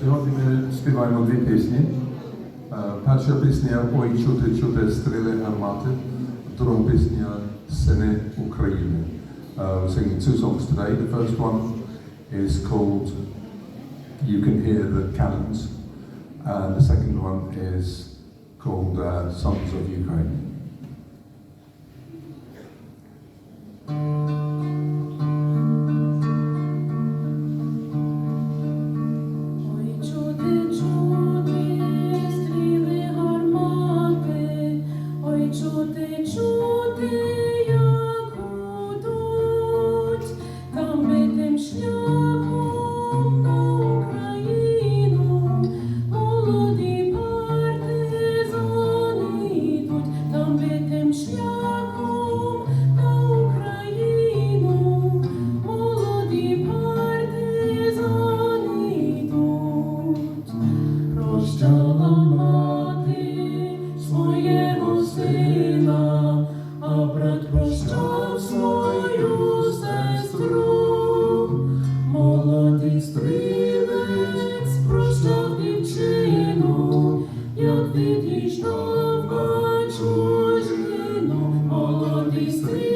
Сьогодні ми співаємо дві пісні. Е, Перша пісня Ой чути чути стріли гармати, друга пісня Сини України. Uh, we're singing two songs today. The first one is called You Can Hear the Cannons, and the second one is called uh, Sons of Ukraine. прощала мати свого сина, а брат прощав свою сестру, молодий стрілець прощав дівчину, як відійшов бачу жину, молодий стрілець.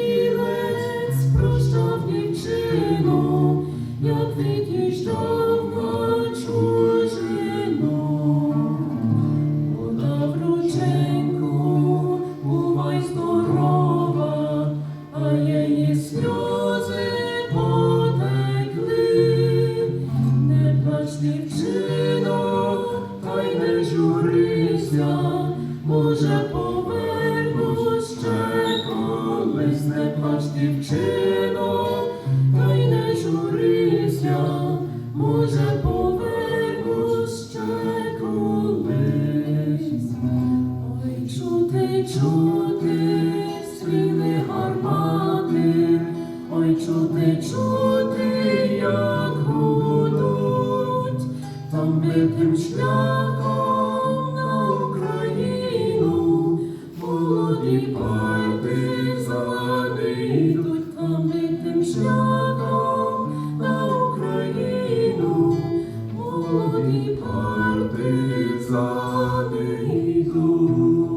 Може, повернусь не плач, дівчино, та й не журися, може, повернусь ще колись. Ой, чути, чути, співи гарма чути, чути, як гудуть, там битим шляхом на Україну, молоді партизани йдуть, там битим шляхом на Україну, молоді партизани йдуть.